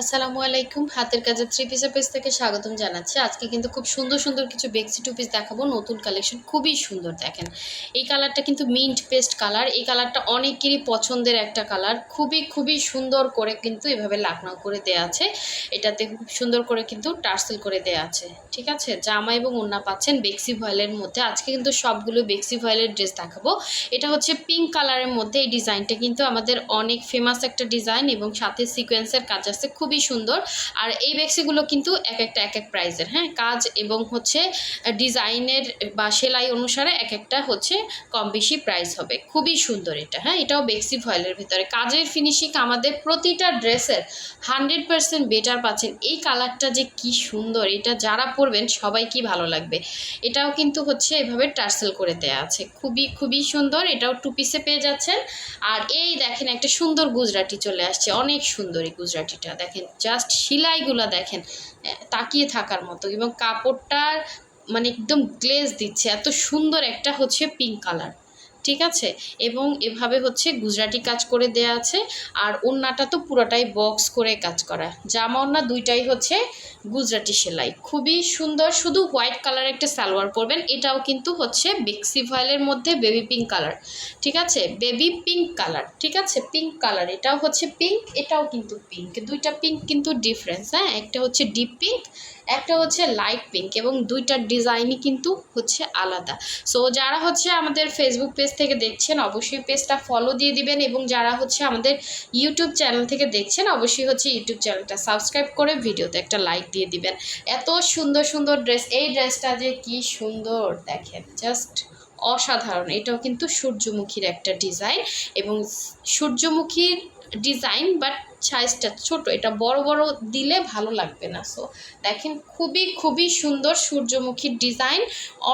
আসসালামু আলাইকুম। হাতের কাজের থ্রি পিসের পেজ থেকে স্বাগতম জানাচ্ছি। আজকে কিন্তু খুব সুন্দর সুন্দর কিছু বেক্সি টু পিস দেখাবো। নতুন কালেকশন খুবই সুন্দর, দেখেন। এই কালারটা কিন্তু মিন্ট পেস্ট কালার এই কালারটা অনেকেরই পছন্দের একটা কালার খুবই খুবই সুন্দর করে কিন্তু এভাবে লাকনাও করে দেয়া আছে। এটাতে খুব সুন্দর করে কিন্তু টার্সেল করে দেয়া আছে। ঠিক আছে? জামা এবং ওন্না পাচ্ছেন বেক্সি ভয়েলের মধ্যে। আজকে কিন্তু সবগুলো বেক্সি ভয়েলের ড্রেস দেখাবো। এটা হচ্ছে পিঙ্ক কালারের মধ্যে। এই ডিজাইনটা কিন্তু আমাদের অনেক ফেমাস একটা ডিজাইন এবং সাথে সিকোয়েন্সের কাজ আছে। খুবই সুন্দর। আর এই বেক্সিগুলো কিন্তু এক একটা এক এক প্রাইজের হ্যাঁ? কাজ এবং হচ্ছে ডিজাইনের বা সেলাই অনুসারে এক একটা হচ্ছে কম বেশি প্রাইস হবে। খুবই সুন্দর এটা হ্যাঁ? এটাও বেক্সি ভয়েলের ভিতরে। কাজের ফিনিশিং আমাদের প্রতিটা ড্রেসের হান্ড্রেড পার্সেন্ট বেটার পাচ্ছেন। এই কালারটা যে কি সুন্দর, এটা যারা পরবেন সবাই কি ভালো লাগবে? এটাও কিন্তু হচ্ছে এভাবে টার্সেল করে দেয়া আছে। খুবই খুবই সুন্দর, এটাও টু পিসে পেয়ে যাচ্ছেন। আর এই দেখেন একটা সুন্দর গুজরাটি চলে আসছে। অনেক সুন্দর এই গুজরাটিটা, দেখেন। জাস্ট সেলাইগুলো দেখেন তাকিয়ে থাকার মতো এবং কাপড়টার মানে একদম গ্লেজ দিচ্ছে, এত সুন্দর একটা হচ্ছে পিঙ্ক কালার ঠিক আছে? এবং এভাবে হচ্ছে গুজরাটি কাজ করে দেয়া আছে। আর ওন্নাটা তো পুরোটাই বক্স করে কাজ করা। জামা ওন্না দুইটাই হচ্ছে গুজরাটি সেলাই। খুবই সুন্দর। শুধু হোয়াইট কালার একটা সালোয়ার পরবেন। এটাও কিন্তু হচ্ছে বেক্সি ভয়েলের মধ্যে বেবি পিঙ্ক কালার ঠিক আছে? বেবি পিঙ্ক কালার ঠিক আছে? পিঙ্ক কালার এটাও হচ্ছে পিঙ্ক এটাও কিন্তু পিঙ্ক দুইটা পিঙ্ক কিন্তু ডিফারেন্স হ্যাঁ? একটা হচ্ছে ডিপ পিঙ্ক একটা হচ্ছে লাইট পিঙ্ক এবং দুইটার ডিজাইনই কিন্তু হচ্ছে আলাদা। সো যারা হচ্ছে আমাদের ফেসবুক পেজ থেকে দেখছেন, অবশ্যই পেজটা ফলো দিয়ে দিবেন এবং যারা হচ্ছে আমাদের ইউটিউব চ্যানেল থেকে দেখছেন, অবশ্যই হচ্ছে ইউটিউব চ্যানেলটা সাবস্ক্রাইব করে ভিডিওতে একটা লাইক দিয়ে দিবেন। এত সুন্দর সুন্দর ড্রেস এই ড্রেসটা যে কি সুন্দর দেখেন জাস্ট অসাধারণ। এটাও কিন্তু সূর্যমুখীর একটা ডিজাইন এবং সূর্যমুখীর ডিজাইন বাট সাইজটা ছোট, এটা বড় বড় দিলে ভালো লাগবে না। সো দেখেন খুবই খুবই সুন্দর সূর্যমুখীর ডিজাইন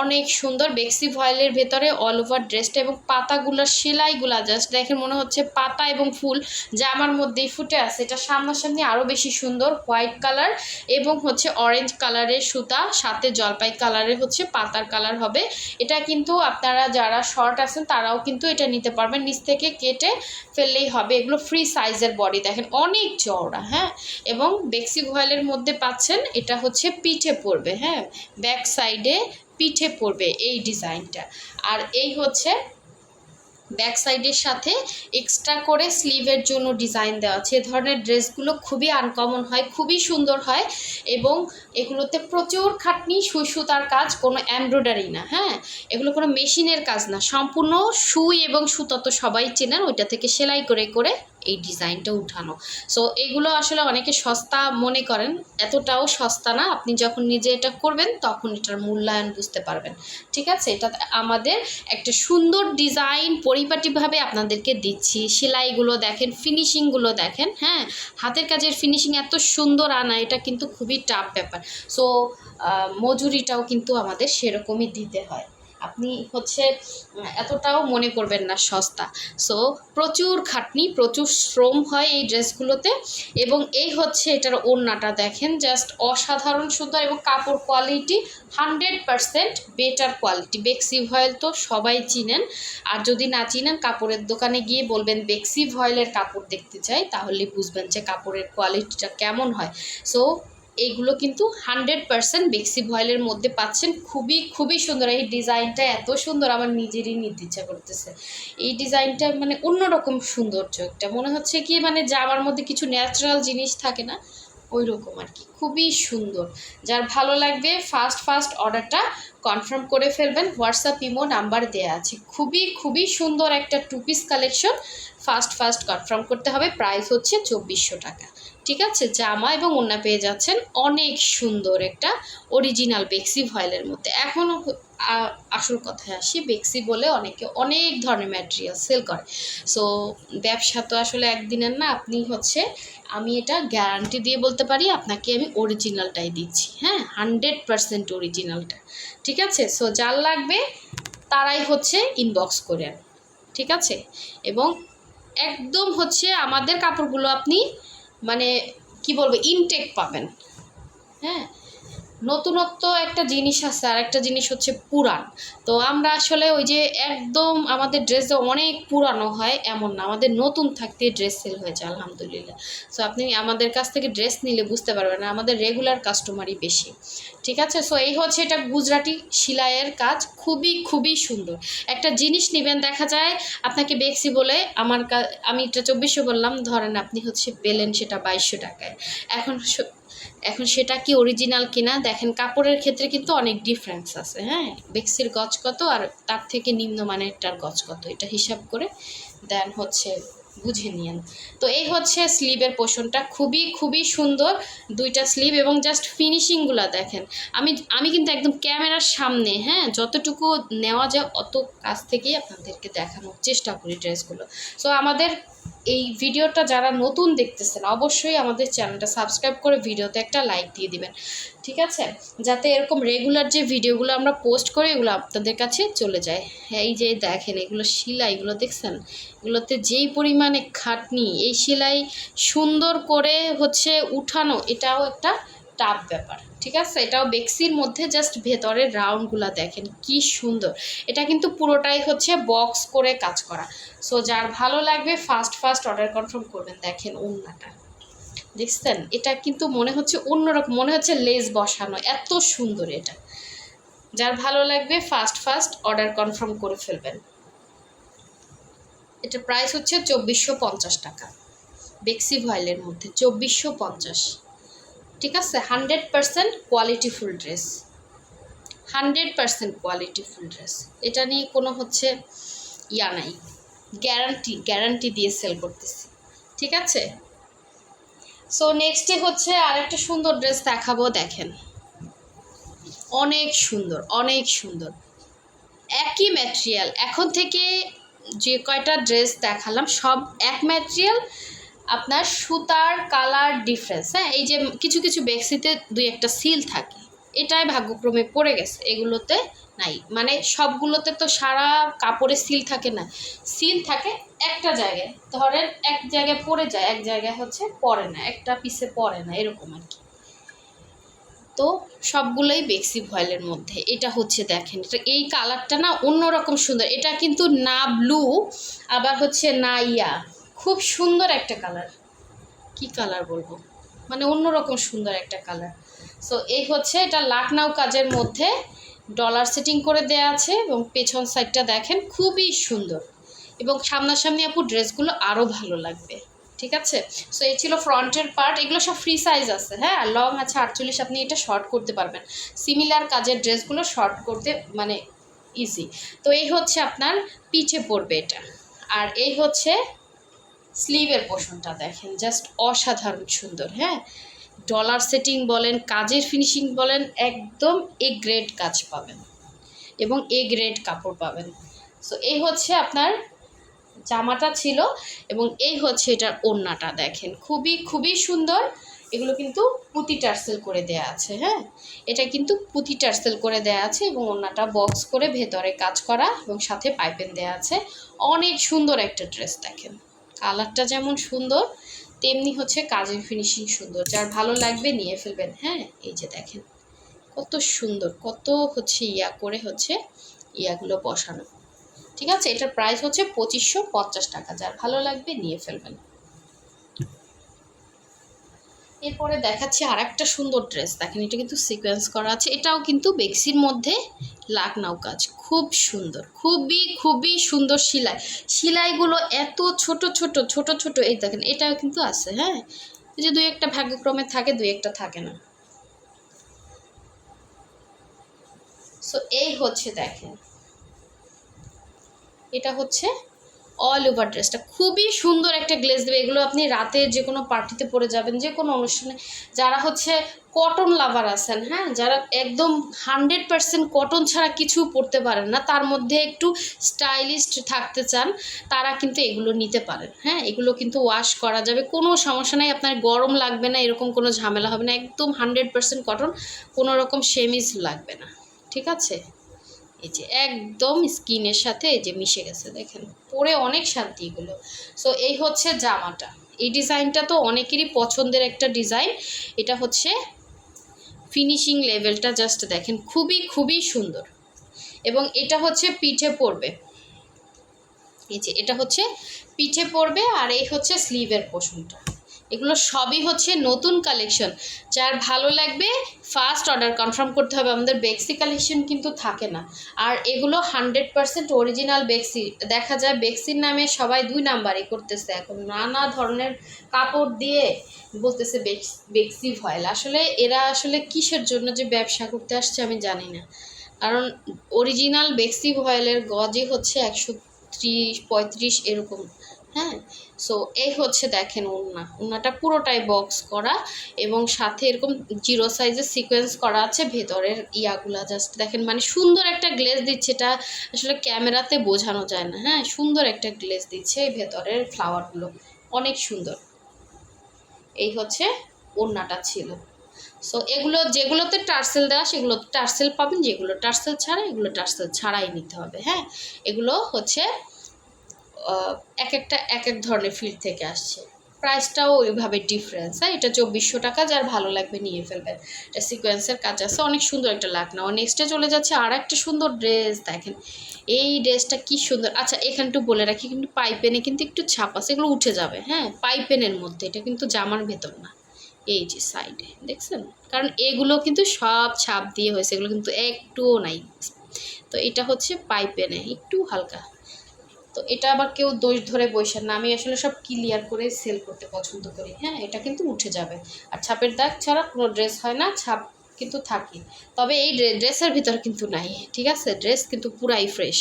অনেক সুন্দর বেক্সি ভয়েলের ভেতরে অল ওভার ড্রেসটা এবং পাতাগুলোর সেলাইগুলা জাস্ট দেখেন মনে হচ্ছে পাতা এবং ফুল জামার মধ্যেই ফুটে আছে। এটা সামনাসামনি আরও বেশি সুন্দর হোয়াইট কালার এবং হচ্ছে অরেঞ্জ কালারের সুতা, সাথে জলপাই কালারের হচ্ছে পাতার কালার হবে। এটা কিন্তু আপনারা যারা শর্ট আছেন তারাও কিন্তু এটা নিতে পারবেন। নিচ থেকে কেটে ফেললেই হবে। এগুলো ফ্রি সাইজের বডি দেখেন অনেক চওড়া হ্যাঁ? এবং বেক্সি ভয়েলের মধ্যে পাচ্ছেন, এটা হচ্ছে পিঠে পড়বে হ্যাঁ? ব্যাক সাইডে পিঠে পড়বে এই ডিজাইনটা। আর এই হচ্ছে ব্যাক সাইডের সাথে এক্সট্রা করে স্লিভের জন্য ডিজাইন দেওয়া আছে। এ ধরনের ড্রেসগুলো খুবই আনকমন হয়, খুবই সুন্দর হয় এবং এগুলোতে প্রচুর খাটনি সুতার কাজ, কোনো এমব্রয়ডারি না হ্যাঁ? এগুলো কোনো মেশিনের কাজ না। সম্পূর্ণ সুই এবং সুতো তো সবাই চেনেন, ওইটা থেকে সেলাই করে করে এই ডিজাইনটা উঠানো। সো এগুলো আসলে অনেকে সস্তা মনে করেন, এতটাও সস্তা না। আপনি যখন নিজে এটা করবেন, তখন এটার মূল্যায়ন বুঝতে পারবেন। ঠিক আছে? এটা আমাদের একটা সুন্দর ডিজাইন পরিপাটিভাবে আপনাদেরকে দিচ্ছি। সেলাইগুলো দেখেন, ফিনিশিংগুলো দেখেন হ্যাঁ? হাতের কাজের ফিনিশিং এত সুন্দর আনা, এটা কিন্তু খুবই টাফ ব্যাপার। সো মজুরিটাও কিন্তু আমাদের সেরকমই দিতে হয়। আপনি হচ্ছে এতটাও মনে করবেন না সস্তা। সো প্রচুর খাটনি, প্রচুর শ্রম হয় এই ড্রেসগুলোতে এবং এই হচ্ছে এটার ওড়নাটা দেখেন জাস্ট অসাধারণ সুন্দর এবং কাপড় quality hundred percent better quality বেক্সি voile তো সবাই চিনেন, আর যদি না চিনেন, কাপড়ের দোকানে গিয়ে বলবেন বেক্সি ভয়েলের কাপড় দেখতে চাই, তাহলে বুঝবেন যে কাপড়ের কোয়ালিটিটা কেমন হয়। সো এইগুলো কিন্তু হান্ড্রেড পারসেন্ট বেক্সি ভয়েলের মধ্যে পাচ্ছেন। খুবই খুবই সুন্দর। এই ডিজাইনটা এত সুন্দর আমার নিজেরই নিতে ইচ্ছা করতেছে। এই ডিজাইনটা মানে অন্যরকম সৌন্দর্য একটা মনে হচ্ছে কি মানে জামার মধ্যে কিছু ন্যাচারাল জিনিস থাকে না ওই রকম আর কি। খুবই সুন্দর। যার ভালো লাগবে ফার্স্ট ফার্স্ট অর্ডারটা কনফার্ম করে ফেলবেন। হোয়াটসঅ্যাপ ইমো নাম্বার দেওয়া আছে। খুবই খুবই সুন্দর একটা two piece collection first first confirm করতে হবে। প্রাইস হচ্ছে চব্বিশশো টাকা। ঠিক আছে? জামা এবং ওন্না পেয়ে যাচ্ছেন অনেক সুন্দর একটা অরিজিনাল বেক্সি ভয়েলের মধ্যে। এখনও আসল কথায় আসি বেক্সি বলে অনেকে অনেক ধরনের ম্যাটেরিয়াল সেল করে। সো ব্যবসা তো আসলে একদিনের না, আপনি হচ্ছে আমি এটা গ্যারান্টি দিয়ে বলতে পারি, আপনাকে আমি অরিজিনালটাই দিচ্ছি। হ্যাঁ হান্ড্রেড পারসেন্ট অরিজিনালটা ঠিক আছে? সো যার লাগবে তারাই হচ্ছে ইনবক্স করেন ঠিক আছে? এবং একদম হচ্ছে আমাদের কাপড়গুলো আপনি মানে কি বলব ইনটেক পাবেন। হ্যাঁ? নতুনত্ব একটা জিনিস আছে, আর একটা জিনিস হচ্ছে পুরান তো আমরা আসলে ওই যে একদম আমাদের ড্রেস অনেক পুরানো হয়, এমন না। আমাদের নতুন থাকতে ড্রেস সেল হয়েছে, আলহামদুলিল্লাহ। সো আপনি আমাদের কাছ থেকে ড্রেস নিলে বুঝতে পারবেন না আমাদের রেগুলার কাস্টমারই বেশি। ঠিক আছে? সো এই হচ্ছে এটা গুজরাটি সেলাইয়ের কাজ। খুবই খুবই সুন্দর। একটা জিনিস নেবেন, দেখা যায় আপনাকে বেক্সি বলে, আমার আমি এটা চব্বিশশো বললাম, ধরেন আপনি হচ্ছে পেলেন সেটা বাইশশো টাকায়। এখন এখন সেটা কি অরিজিনাল কিনা, দেখেন কাপড়ের ক্ষেত্রে কিন্তু অনেক ডিফারেন্স আছে হ্যাঁ? বেক্সির গজ কত আর তার থেকে নিম্নমানেরটার গজ কত, এটা হিসাব করে। দেন হচ্ছে বুঝে নিয়েন। তো এই হচ্ছে স্লিভের পোষণটা। খুবই খুবই সুন্দর দুইটা স্লিভ এবং জাস্ট ফিনিশিংগুলো দেখেন। আমি আমি কিন্তু একদম ক্যামেরার সামনে হ্যাঁ যতটুকু নেওয়া যায় অত কাছ থেকেই আপনাদেরকে দেখানোর চেষ্টা করি ড্রেসগুলো। সো আমাদের এই ভিডিওটা যারা নতুন দেখতেছেন, অবশ্যই আমাদের চ্যানেলটা সাবস্ক্রাইব করে ভিডিওতে একটা লাইক দিয়ে দিবেন। ঠিক আছে? যাতে এরকম রেগুলার যে ভিডিওগুলো আমরা পোস্ট করি, এগুলো আপনাদের কাছে চলে যায়। এই যে দেখেন, এগুলো সেলাই, এগুলো দেখছেন? এগুলোতে যেই পরিমাণে খাটনি, এই সেলাই সুন্দর করে হচ্ছে উঠানো, এটাও একটা টাফ ব্যাপার। ঠিক আছে? এটাও বেক্সির মধ্যে জাস্ট ভেতরের রাউন্ডগুলো দেখেন, কি সুন্দর। এটা কিন্তু পুরোটাই হচ্ছে বক্স করে কাজ করা। সো যার ভালো লাগবে ফার্স্ট ফার্স্ট অর্ডার কনফার্ম করবেন। দেখেন ওন্নাটা। দেখছেন? এটা কিন্তু মনে হচ্ছে অন্যরকম, মনে হচ্ছে লেস বসানো, এত সুন্দর এটা। যার ভালো লাগবে ফাস্ট ফাস্ট অর্ডার কনফার্ম করে ফেলবেন। এটা প্রাইস হচ্ছে চব্বিশশো পঞ্চাশ টাকা। বেক্সি ভয়েলের মধ্যে চব্বিশশো পঞ্চাশ। ঠিক আছে? Hundred percent qualityful dress hundred percent qualityful dress এটা নিয়ে কোনো হচ্ছে ইয়া নাই। গ্যারান্টি গ্যারান্টি দিয়ে সেল করতেছি। ঠিক আছে? সো নেক্সটে হচ্ছে আরেকটা সুন্দর ড্রেস দেখাবো, দেখেন। অনেক সুন্দর অনেক সুন্দর। একই ম্যাটেরিয়াল এখন থেকে যে কয়টা ড্রেস দেখালাম, সব এক ম্যাটেরিয়াল আপনার সুতার কালার ডিফারেন্স হ্যাঁ? এই যে কিছু কিছু বেক্সিতে দুই একটা সিল থাকে। এটাই ভাগ্যক্রমে পড়ে গেছে, এগুলোতে নাই। মানে সবগুলোতে তো সারা কাপড়ে সিল থাকে না। সিল থাকে একটা জায়গায়, ধরেন এক জায়গায় পড়ে যায়, এক জায়গায় হচ্ছে পড়ে না, একটা পিসে পড়ে না, এরকম আর কি। তো সবগুলোই বেক্সি ভয়েলের মধ্যে, এটা হচ্ছে দেখেন, এটা এই কালারটা না অন্যরকম সুন্দর, এটা কিন্তু না ব্লু, আবার হচ্ছে না ইয়া, খুব সুন্দর একটা কালার। কি কালার বলব? মানে অন্যরকম সুন্দর একটা কালার। সো এই হচ্ছে এটা লাকনাউ কাজের মধ্যে ডলার সেটিং করে দেয়া আছে এবং পেছন সাইডটা দেখেন খুবই সুন্দর। এবং সামনাসামনি আপু ড্রেসগুলো আরও ভালো লাগবে, ঠিক আছে? সো এই ছিল ফ্রন্টের পার্ট এগুলো সব ফ্রি সাইজ আছে হ্যাঁ? লং আছে আটচল্লিশ, আপনি এটা শর্ট করতে পারবেন। সিমিলার কাজের ড্রেসগুলো শর্ট করতে মানে ইজি তো এই হচ্ছে আপনার পিছে পড়বে এটা। আর এই হচ্ছে স্লিভের পোষণটা দেখেন জাস্ট অসাধারণ সুন্দর হ্যাঁ? ডলার সেটিং বলেন, কাজের ফিনিশিং বলেন, একদম এ গ্রেড কাজ পাবেন এবং এ গ্রেড কাপড় পাবেন। সো এই হচ্ছে আপনার জামাটা ছিল এবং এই হচ্ছে এটার ওড়নাটা দেখেন। খুবই খুবই সুন্দর। এগুলো কিন্তু পুঁতি টার্সেল করে দেয়া আছে হ্যাঁ? এটা কিন্তু পুঁতি টার্সেল করে দেয়া আছে এবং ওড়নাটা বক্স করে ভেতরে কাজ করা এবং সাথে পাইপেন দেয়া আছে। অনেক সুন্দর একটা ড্রেস দেখেন। কালারটা যেমন সুন্দর তেমনি হচ্ছে কাজের ফিনিশিং সুন্দর। যার ভালো লাগবে নিয়ে ফেলবেন। হ্যাঁ এই যে দেখেন, কত সুন্দর, কত হচ্ছে ইয়া করে হচ্ছে ইয়াগুলো বসানো। ঠিক আছে? এটার প্রাইস হচ্ছে পঁচিশশো পঞ্চাশ টাকা। যার ভালো লাগবে নিয়ে ফেলবেন। এরপরে দেখাচ্ছি আর একটা সুন্দর ড্রেস দেখেন, এটা কিন্তু সিকোয়েন্স করা আছে। এটাও কিন্তু বেক্সির মধ্যে লাকনাও কাজ খুব সুন্দর, খুবই খুবই সুন্দর সেলাই সেলাইগুলো এত ছোট ছোট ছোট ছোট, এই দেখেন, এটাও কিন্তু আছে হ্যাঁ? যে দুই একটা ভাগ্যক্রমে থাকে, দুই একটা থাকে না। সো এই হচ্ছে, দেখেন। এটা হচ্ছে অল ওভার ড্রেসটা খুবই সুন্দর একটা গ্লেজ দেবে। এগুলো আপনি রাতে যে কোনো পার্টিতে পরে যাবেন, যে কোনো অনুষ্ঠানে। যারা হচ্ছে কটন লাভার আছেন হ্যাঁ যারা একদম হান্ড্রেড পার্সেন্ট কটন ছাড়া কিছু পরতে পারেন না, তার মধ্যে একটু স্টাইলিস্ট থাকতে চান, তারা কিন্তু এগুলো নিতে পারেন হ্যাঁ এগুলো কিন্তু ওয়াশ করা যাবে। কোনো সমস্যা নেই, আপনার গরম লাগবে না, এরকম কোনো ঝামেলা হবে না। একদম হান্ড্রেড পার্সেন্ট কটন কোনো রকম সেমিজ লাগবে না, ঠিক আছে? এই যে একদম স্কিনের সাথে এই যে মিশে গেছে, দেখেন। পরে অনেক শান্তি এগুলো। সো এই হচ্ছে জামাটা। এই ডিজাইনটা তো অনেকেরই পছন্দের একটা ডিজাইন। এটা হচ্ছে ফিনিশিং লেভেলটা জাস্ট দেখেন, খুবই খুবই সুন্দর। এবং এটা হচ্ছে পিঠে পড়বে এই যে এটা হচ্ছে পিঠে পড়বে আর এই হচ্ছে স্লিভের পোষণটা এগুলো সবই হচ্ছে নতুন কালেকশন যার ভালো লাগবে ফার্স্ট অর্ডার কনফার্ম করতে হবে। আমাদের বেক্সি কালেকশন কিন্তু থাকে না। আর এগুলো হান্ড্রেড পার্সেন্ট অরিজিনাল বেক্সি দেখা যায় বেক্সির নামে সবাই দুই নাম্বারই করতেছে এখন। নানা ধরনের কাপড় দিয়ে বলতেছে বেক্স ভয়েল। আসলে এরা আসলে কিসের জন্য যে ব্যবসা করতে আসছে আমি জানি না। কারণ অরিজিনাল বেক্সি ভয়েলের গজে হচ্ছে একশো ত্রিশ পঁয়ত্রিশ এরকম। হ্যাঁ? সো এই হচ্ছে দেখেন ওড়না ওড়নাটা পুরোটাই বক্স করা এবং সাথে এরকম জিরো সাইজের সিকোয়েন্স করা আছে। ভেতরের ইয়াগুলা জাস্ট দেখেন মানে সুন্দর একটা গ্লেজ দিচ্ছে। এটা আসলে ক্যামেরাতে বোঝানো যায় না। হ্যাঁ সুন্দর একটা গ্লেজ দিচ্ছে এই ভেতরের ফ্লাওয়ারগুলো অনেক সুন্দর। এই হচ্ছে ওড়নাটা ছিল। সো এগুলো যেগুলোতে টার্সেল দেওয়া সেগুলো টার্সেল পাবেন। যেগুলো টার্সেল ছাড়া, এগুলো টার্সেল ছাড়াই নিতে হবে। হ্যাঁ এগুলো হচ্ছে এক একটা এক এক ধরনের ফিল্ড থেকে আসছে। প্রাইসটাও ওইভাবে ডিফারেন্স হ্যাঁ? এটা চব্বিশশো টাকা, যার ভালো লাগবে নিয়ে ফেলবেন। এটা সিকোয়েন্সের কাজ আছে, অনেক সুন্দর একটা লাকনা নেক্সটে চলে যাচ্ছে আর একটা সুন্দর ড্রেস দেখেন। এই ড্রেসটা কি সুন্দর। আচ্ছা এখানে একটু বলে রাখি, কিন্তু পাইপেনে কিন্তু একটু ছাপ আছে, এগুলো উঠে যাবে হ্যাঁ? পাইপেনের মধ্যে, এটা কিন্তু জামার ভেতর না। এই যে সাইডে দেখছেন? কারণ এগুলো কিন্তু সব ছাপ দিয়ে হয়েছে, এগুলো কিন্তু একটুও নাই। তো এটা হচ্ছে পাইপেনে একটু হালকা। তো এটা আবার কেউ দোষ ধরে বসে না। আমি আসলে সব ক্লিয়ার করে সেল করতে পছন্দ করি। হ্যাঁ এটা কিন্তু উঠে যাবে। আর ছাপের দাগ ছাড়া কোনো ড্রেস হয় না, ছাপ কিন্তু থাকে। তবে এই ড্রেসের ভিতর কিন্তু নাই, ঠিক আছে? ড্রেস কিন্তু পুরাই ফ্রেশ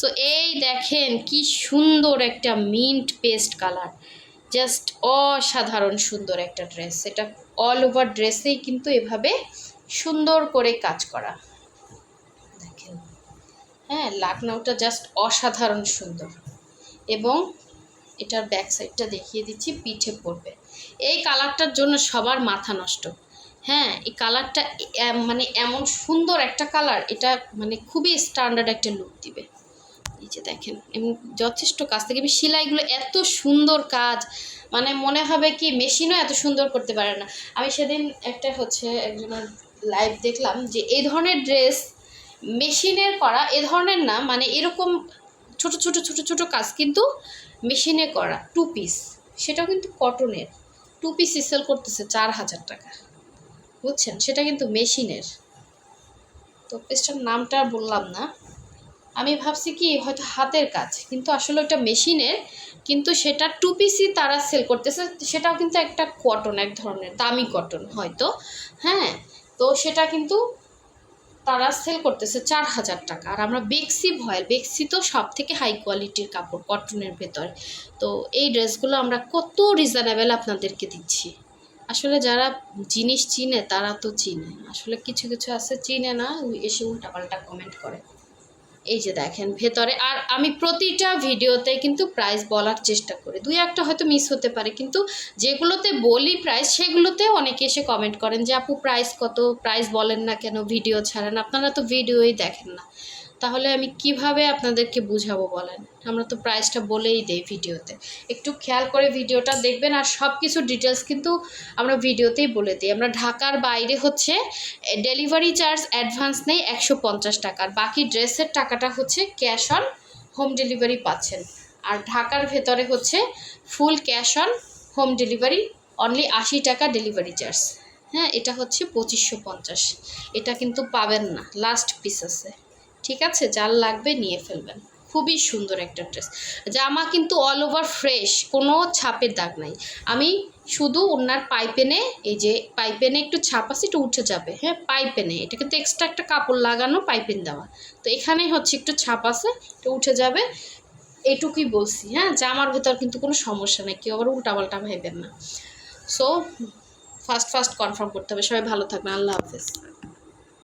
সো এই দেখেন কি সুন্দর একটা মিন্ট পেস্ট কালার জাস্ট অসাধারণ সুন্দর একটা ড্রেস এটা অল ওভার ড্রেসেই কিন্তু এভাবে সুন্দর করে কাজ করা। হ্যাঁ লাকনাউটা জাস্ট অসাধারণ সুন্দর। এবং এটার ব্যাক সাইডটা দেখিয়ে দিচ্ছি, পিঠে পড়বে। এই কালারটার জন্য সবার মাথা নষ্ট। হ্যাঁ এই কালারটা মানে এমন সুন্দর একটা কালার এটা মানে খুবই স্ট্যান্ডার্ড একটা লুক দিবে। এই যে দেখেন যথেষ্ট কাজ। থেকে সেলাইগুলো এত সুন্দর কাজ। মানে মনে হবে কি মেশিনও এত সুন্দর করতে পারে না। আমি সেদিন একটা হচ্ছে একজনের লাইভ দেখলাম যে এই ধরনের ড্রেস মেশিনের করা, এ ধরনের না মানে এরকম ছোট ছোট ছোট ছোট কাজ কিন্তু মেশিনে করা টু পিস সেটাও কিন্তু কটনের টু পিস সেল করতেছে চার হাজার টাকা। বুঝছেন? সেটা কিন্তু মেশিনের। তো পিসটার, নামটা বললাম না। আমি ভাবছি কি, হয়তো হাতের কাজ, কিন্তু আসলে ওটা মেশিনের, কিন্তু সেটা টু পিসই তারা সেল করতেছে, সেটাও কিন্তু একটা কটন এক ধরনের, দামি কটন হয়তো। হ্যাঁ? তো সেটা কিন্তু তারা সেল করতেছে চার হাজার টাকা। আর আমরা বেক্সি ভয়েল বেক্সি তো সব থেকে হাই কোয়ালিটির কাপড় কটনের ভেতর। তো এই ড্রেসগুলো আমরা কত রিজনেবেল আপনাদেরকে দিচ্ছি? আসলে যারা জিনিস চিনে, তারা তো চিনে। আসলে কিছু কিছু আছে চিনে না, এসে উল্টাপাল্টা কমেন্ট করে। এই যে দেখেন, ভেতরে। আর আমি প্রতিটা ভিডিওতে কিন্তু প্রাইস বলার চেষ্টা করি। দুই একটা হয়তো মিস হতে পারে, কিন্তু যেগুলোতে বলি প্রাইস সেগুলোতে অনেকে এসে কমেন্ট করেন যে, আপু প্রাইস কত? প্রাইস বলেন না কেন? ভিডিও ছাড়েন। আপনারা তো ভিডিওই দেখেন না। তাহলে আমি কীভাবে আপনাদেরকে বুঝাবো বলেন? আমরা তো প্রাইসটা বলেই দেই ভিডিওতে। একটু খেয়াল করে ভিডিওটা দেখবেন আর সব কিছু ডিটেলস কিন্তু আমরা ভিডিওতেই বলে দিই। আমরা ঢাকার বাইরে হচ্ছে ডেলিভারি চার্জ অ্যাডভান্স নেই একশো পঞ্চাশ টাকার। বাকি ড্রেসের টাকাটা হচ্ছে ক্যাশ অন হোম ডেলিভারি পাচ্ছেন। আর ঢাকার ভেতরে হচ্ছে full cash on home delivery only আশি টাকা ডেলিভারি চার্জ হ্যাঁ এটা হচ্ছে পঁচিশশো পঞ্চাশ। এটা কিন্তু পাবেন না। লাস্ট পিস আছে। ঠিক আছে? যার লাগবে নিয়ে ফেলবেন। খুবই সুন্দর একটা ড্রেস। জামা কিন্তু অল ওভার ফ্রেশ কোনো ছাপের দাগ নাই। আমি শুধু ওনার পাইপেনে এই যে পাইপেনে একটু ছাপ আছে একটু উঠে যাবে। হ্যাঁ পাইপেনে এটা কিন্তু এক্সট্রা একটা কাপড় লাগানো পাইপেন দেওয়া। তো এখানে হচ্ছে একটু ছাপ আছে একটু উঠে যাবে। এটুকুই বলছি হ্যাঁ? জামার ভেতর কিন্তু কোনো সমস্যা নেই। কেউ আবার উল্টাপাল্টা ভাইবেন না। সো ফার্স্ট ফার্স্ট কনফার্ম করতে হবে। সবাই ভালো থাকবেন। আল্লাহ হাফেজ।